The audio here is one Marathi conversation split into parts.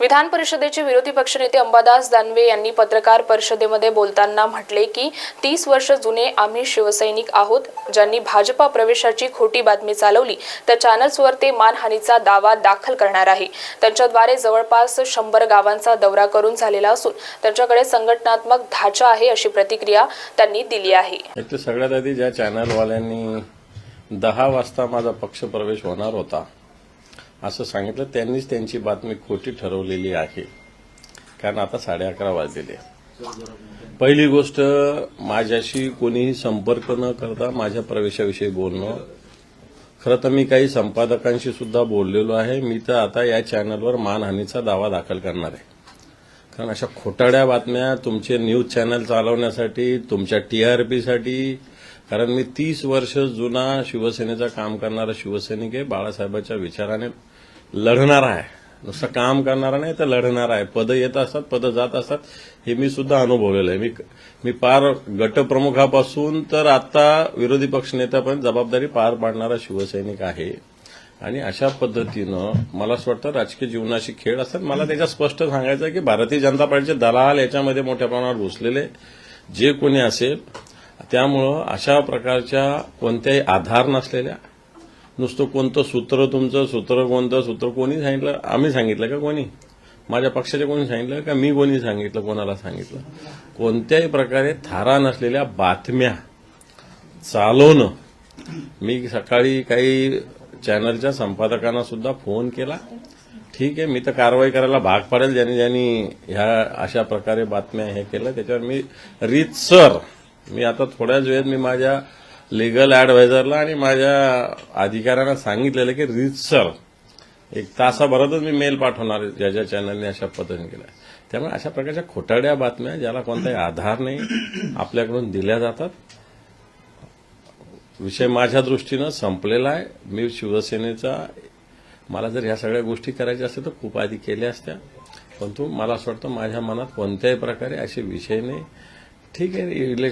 विधान परिषदेचे विरोधी पक्षनेते अंबादास दानवे यांनी पत्रकार परिषदेमध्ये बोलताना म्हटले की तीस वर्ष जुने आम्ही शिवसैनिक आहोत ज्यांनी भाजपा प्रवेशाची खोटी बातमी चालवली त्या चॅनल्सवर ते मानहानीचा दावा दाखल करणार आहे. त्यांच्याद्वारे जवळपास शंभर गावांचा दौरा करून झालेला असून त्यांच्याकडे संघटनात्मक ढाचा आहे अशी प्रतिक्रिया त्यांनी दिली आहे. सगळ्यात आधी ज्या चॅनलवाल्यांनी दहा वाजता माझा पक्ष प्रवेश होणार होता असं सांगितलं त्यांनीच त्यांची बातमी खोटी ठरवलेली आहे. कारण आता साडे अकरा वाजलेले पहिली गोष्ट माझ्याशी कोणीही संपर्क न करता माझ्या प्रवेशाविषयी बोलणं. खरं तर मी काही संपादकांशी सुद्धा बोललेलो आहे. मी तर आता या चॅनलवर मानहानीचा दावा दाखल करणार आहे. कारण अशा खोटाड्या बातम्या तुमचे न्यूज चॅनल चालवण्यासाठी तुमच्या टीआरपीसाठी कारण मी तीस वर्ष जुना शिवसेनेचं काम करणारा शिवसैनिक आहे. बाळासाहेबांच्या विचाराने लढणारा आहे. नुसतं काम करणारा नाही तर लढणारा आहे. पदं येत असतात पदं जात असतात. हे मी सुद्धा अनुभवलेलं आहे. मी मी पार गटप्रमुखापासून तर आता विरोधी पक्षनेत्यापर्यंत जबाबदारी पार पाडणारा शिवसैनिक आहे. आणि अशा पद्धतीनं मला असं वाटतं राजकीय जीवनाशी खेळ असतात. मला त्याच्यात स्पष्ट सांगायचं आहे की भारतीय जनता पार्टीचे दलाल याच्यामध्ये मोठ्या प्रमाणावर घुसलेले जे कोणी असेल त्यामुळं अशा प्रकारच्या कोणत्याही आधार नसलेल्या नुसतं कोणतं सूत्र तुमचं सूत्र कोणतं सूत्र कोणी सांगितलं? आम्ही सांगितलं का कोणी? माझ्या पक्षाचे कोणी सांगितलं का मी कोणी सांगितलं कोणाला सांगितलं? कोणत्याही प्रकारे थारा नसलेल्या बातम्या चालवणं. मी सकाळी काही चॅनलच्या संपादकांना सुद्धा फोन केला. ठीक आहे मी तर कारवाई करायला भाग पाडेल. ज्यांनी ज्यांनी ह्या अशा प्रकारे बातम्या हे केलं त्याच्यावर मी रीतसर मी आता थोड्याच वेळेत मी माझ्या लिगल ॲडवायझरला आणि माझ्या अधिकाऱ्यांना सांगितलेलं की रीतसर एक तासाभरातच मी मेल पाठवणार ज्या ज्या चॅनलने अशा पद्धतीने केलं त्यामुळे अशा प्रकारच्या खोटाड्या बातम्या ज्याला कोणताही आधार नाही आपल्याकडून दिल्या जातात. विषय माझ्या दृष्टीनं संपलेला आहे. मी शिवसेनेचा मला जर ह्या सगळ्या गोष्टी करायच्या असतील तर खूप आधी केल्या असत्या. परंतु मला असं वाटतं माझ्या मनात कोणत्याही प्रकारे असे विषय नाही. ठीक आहे इले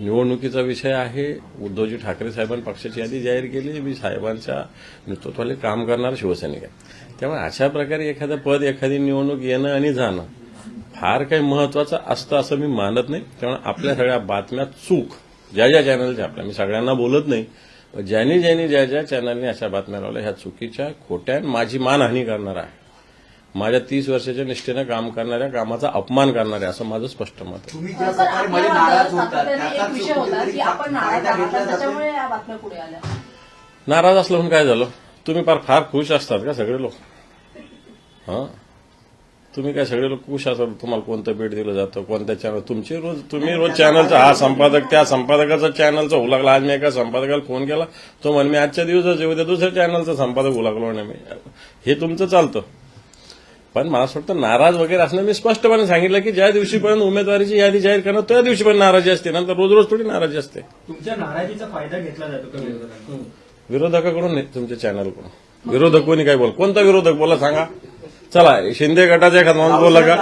निवडणुकीचा विषय आहे. उद्धवजी ठाकरे साहेबांनी पक्षाची यादी जाहीर केली. मी साहेबांच्या नेतृत्वाने काम करणारा शिवसैनिक आहे. त्यामुळे अशा प्रकारे एखादं पद एखादी निवडणूक येणं आणि जाणं फार काही महत्वाचं असतं असं मी मानत नाही. त्यामुळे आपल्या सगळ्या बातम्या चूक. ज्या ज्या चॅनलच्या आपल्या. मी सगळ्यांना बोलत नाही. पण ज्यांनी ज्यांनी ज्या ज्या चॅनलने अशा बातम्या लावल्या ह्या चुकीच्या खोट्या माझी मानहानी करणार आहे. माझ्या तीस वर्षाच्या निष्ठेनं काम करणाऱ्या कामाचा अपमान करणाऱ्या असं माझं स्पष्ट मत आहे. तुम्ही ज्या सर, प्रकारे मध्ये आपल्या नाराज होतात सातत्याने त्याचा एक विषय होता की आपण नाराज फायदा आहात घेतला आणि जातो त्याच्यामुळे या बातम्या पुढे आल्या. नाराज असलं म्हणून काय झालं? तुम्ही फार फार खुश असतात का सगळे लोक? हा? तुम्ही काय सगळे लोक खुश असतात? तुम्हाला कोणतं भेट दिलं जातं? कोणत्या चॅनल तुमची रोज तुम्ही रोज चॅनलचा हा संपादक त्या संपादकाचा चॅनलचा उलागला आज मी एका संपादकाला फोन केला. तो म्हणे मी आजच्या दिवसाच उद्या दुसऱ्या चॅनलचा संपादक उलागलो नाही मी. हे तुमचं चालतं. पण मला असं वाटतं नाराज वगैरे असणं मी स्पष्टपणे सांगितलं की ज्या दिवशीपर्यंत उमेदवारीची यादी जाहीर करणार त्या दिवशीपर्यंत नाराजी असते. नंतर रोज रोज थोडी नाराजी असते. तुमच्या नाराजीचा फायदा घेतला जातो का विरोधकाकडून? नाही तुमच्या चॅनलकडून विरोधक कोणी काय बोल कोणता विरोधक बोला सांगा. चला शिंदे गटाचा एखादा माणूस बोलला का?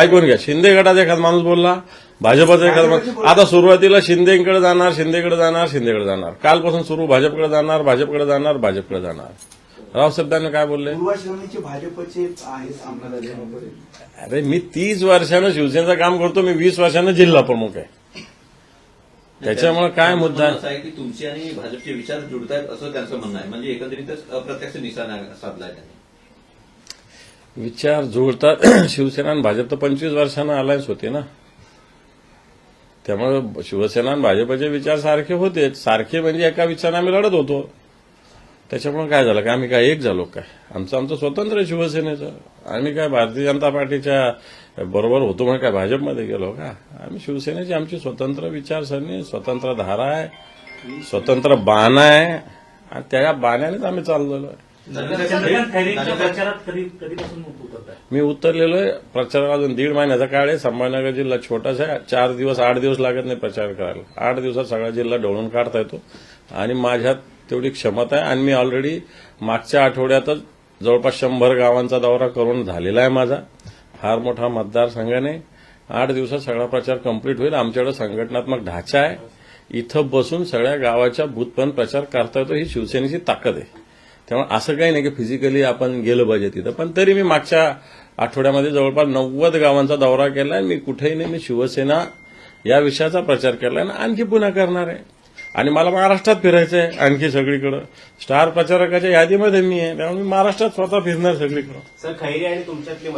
ऐकून घ्या. शिंदे गटाचा एखादा माणूस बोलला भाजपचा एखादा माणूस आता सुरुवातीला शिंदेकडे जाणार शिंदेकडे जाणार शिंदेकडे जाणार. कालपासून सुरू भाजपकडे जाणार भाजपकडे जाणार भाजपकडे जाणार. रावसाहेब त्यांना काय बोलले? पूर्वाश्रमीचे भाजपचे आहेत आमदार अरे मी तीस वर्षानं शिवसेनेचं काम करतो मी वीस वर्षानं जिल्हा प्रमुख आहे. त्याच्यामुळे काय मुद्दा? आहे की तुमचे आणि भाजपचे विचार जुळतायत असं त्यांचं म्हणणं आहे. म्हणजे एकंदरीतच अप्रत्यक्ष निशाणा साधलाय त्यांनी. विचार जुळतात शिवसेना आणि भाजप तर पंचवीस वर्षानं अलायन्स होते ना. त्यामुळे शिवसेना आणि भाजपचे विचार सारखे होते सारखे म्हणजे एका विचाराने आम्ही लढत होतो. त्याच्यामुळे काय झालं का? आम्ही काय एक झालो काय आमचं आमचं स्वतंत्र आहे शिवसेनेचं. आम्ही काय भारतीय जनता पार्टीच्या बरोबर होतो म्हणून काय भाजपमध्ये गेलो का? आम्ही शिवसेनेची आमची स्वतंत्र विचारसरणी स्वतंत्र धारा आहे स्वतंत्र बाणा आहे. आणि त्या बाण्यानेच आम्ही चाललेलो आहे. मी उतरलेलो आहे. प्रचाराला अजून दीड महिन्याचा काळ आहे. संभाजीनगर जिल्हा छोटासा आहे. चार दिवस आठ दिवस लागत नाही प्रचार करायला. आठ दिवसात सगळा जिल्हा ढवळून काढता येतो. आणि माझ्यात तेवढी क्षमता आहे. आणि मी ऑलरेडी मागच्या आठवड्यातच जवळपास शंभर गावांचा दौरा करून झालेला आहे माझा. फार मोठा मतदारसंघाने आठ दिवसात सगळा प्रचार कंप्लीट होईल. आमच्याकडे संघटनात्मक ढाचा आहे. इथं बसून सगळ्या गावाच्या बूथपर्यंत प्रचार करता येतो. ही शिवसेनेची ताकद आहे. त्यामुळे असं काही नाही की फिजिकली आपण गेलं पाहिजे तिथं. पण तरी मी मागच्या आठवड्यामध्ये जवळपास नव्वद गावांचा दौरा केला आहे मी कुठेही नाही मी शिवसेना या विषयाचा प्रचार केला आणि आणखी पुन्हा करणार आहे. आणि मला महाराष्ट्रात फिरायचं आहे आणखी सगळीकडं. स्टार प्रचारकाच्या यादीमध्ये मी आहे त्यामुळे मी महाराष्ट्रात स्वतः फिरणार सगळीकडं. सर खैरे आणि तुमच्यातली